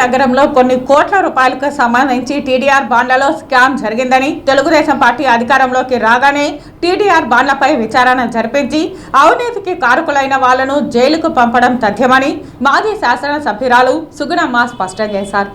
నగరంలో కొన్ని కోట్ల రూపాయలకు సంబంధించి టీడీఆర్ బాండ్లలో స్కామ్ జరిగిందని తెలుగుదేశం పార్టీ అధికారంలోకి రాగానే టీడీఆర్ బాండ్లపై విచారణ జరిపించి అవినీతికి కారకులైన వాళ్ళను జైలుకు పంపడం తథ్యమని మాజీ శాసనసభ్యురాలు సుగుణమ్మ స్పష్టం చేశారు.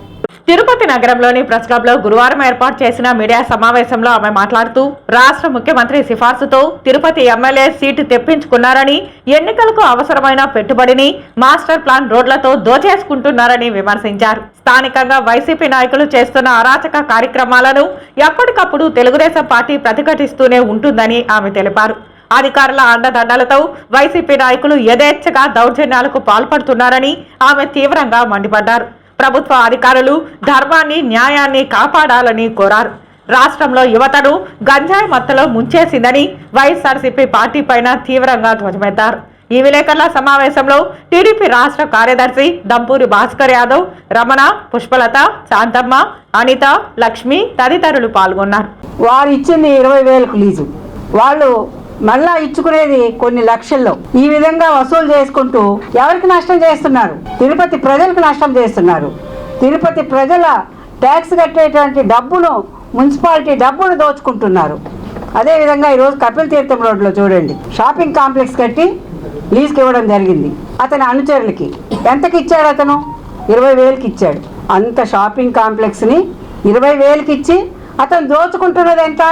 తిరుపతి నగరంలోని ప్రెస్ క్లబ్లో గురువారం ఏర్పాటు చేసిన మీడియా సమావేశంలో ఆమె మాట్లాడుతూ రాష్ట్ర ముఖ్యమంత్రి సిఫార్సుతో తిరుపతి ఎమ్మెల్యే సీటు తెప్పించుకున్నారని ఎన్నికలకు అవసరమైన పెట్టుబడిని మాస్టర్ ప్లాన్ రోడ్లతో దోచేసుకుంటున్నారని విమర్శించారు. స్థానికంగా వైసీపీ నాయకులు చేస్తున్న అరాచక కార్యక్రమాలను ఎప్పటికప్పుడు తెలుగుదేశం పార్టీ ప్రతిఘటిస్తూనే ఉంటుందని ఆమె తెలిపారు. అధికారుల అండదండలతో వైసీపీ నాయకులు యథేచ్ఛగా దౌర్జన్యాలకు పాల్పడుతున్నారని ఆమె తీవ్రంగా మండిపడ్డారు. ప్రభుత్వ అధికారులు ధర్మాన్ని న్యాయాన్ని కాపాడాలని కోరారు. రాష్ట్రంలో యువతను గంజాయి మత్తలో ముంచేసిందని వైఎస్ఆర్సీపీ పార్టీ పైన తీవ్రంగా ధ్వజమెత్తారు. ఈ విలేకరుల సమావేశంలో టీడీపీ రాష్ట్ర కార్యదర్శి దంపూరి భాస్కర్ యాదవ్ రమణ పుష్పలత శాంతమ్మ అనిత లక్ష్మి తదితరులు పాల్గొన్నారు. వారు ఇచ్చింది ఇరవై వేలకు లీజు. వాళ్ళు మళ్ళా ఇచ్చుకునేది కొన్ని లక్షల్లో. ఈ విధంగా వసూలు చేసుకుంటూ ఎవరికి నష్టం చేస్తున్నారు? తిరుపతి ప్రజలకు నష్టం చేస్తున్నారు. తిరుపతి ప్రజల ట్యాక్స్ కట్టేటువంటి డబ్బును మున్సిపాలిటీ డబ్బును దోచుకుంటున్నారు. అదేవిధంగా ఈరోజు కపిల్ తీర్థం రోడ్లో చూడండి. షాపింగ్ కాంప్లెక్స్ కట్టి లీజ్కి ఇవ్వడం జరిగింది అతని అనుచరులకి. ఎంతకి ఇచ్చాడు అతను? ఇరవై వేలకి ఇచ్చాడు. అంత షాపింగ్ కాంప్లెక్స్ని ఇరవై వేలకి ఇచ్చి అతను దోచుకుంటున్నది ఎంత?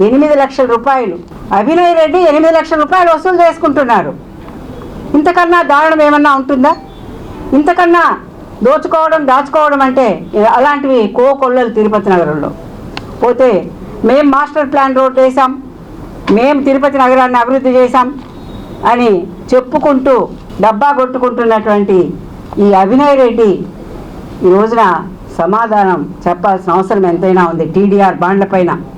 ఎనిమిది లక్షల రూపాయలు. అభినయ్ రెడ్డి ఎనిమిది లక్షల రూపాయలు వసూలు చేసుకుంటున్నారు. ఇంతకన్నా దారుణం ఏమన్నా ఉంటుందా? ఇంతకన్నా దోచుకోవడం దాచుకోవడం అంటే అలాంటివి కో కొల్లలు తిరుపతి నగరంలో. పోతే మేం మాస్టర్ ప్లాన్ రోడ్ వేసాం మేము తిరుపతి నగరాన్ని అభివృద్ధి చేశాం అని చెప్పుకుంటూ డబ్బా కొట్టుకుంటున్నటువంటి ఈ అభినయ్ రెడ్డి ఈ రోజున సమాధానం చెప్పాల్సిన అవసరం ఎంతైనా ఉంది టీడీఆర్ బాండ్ల పైన.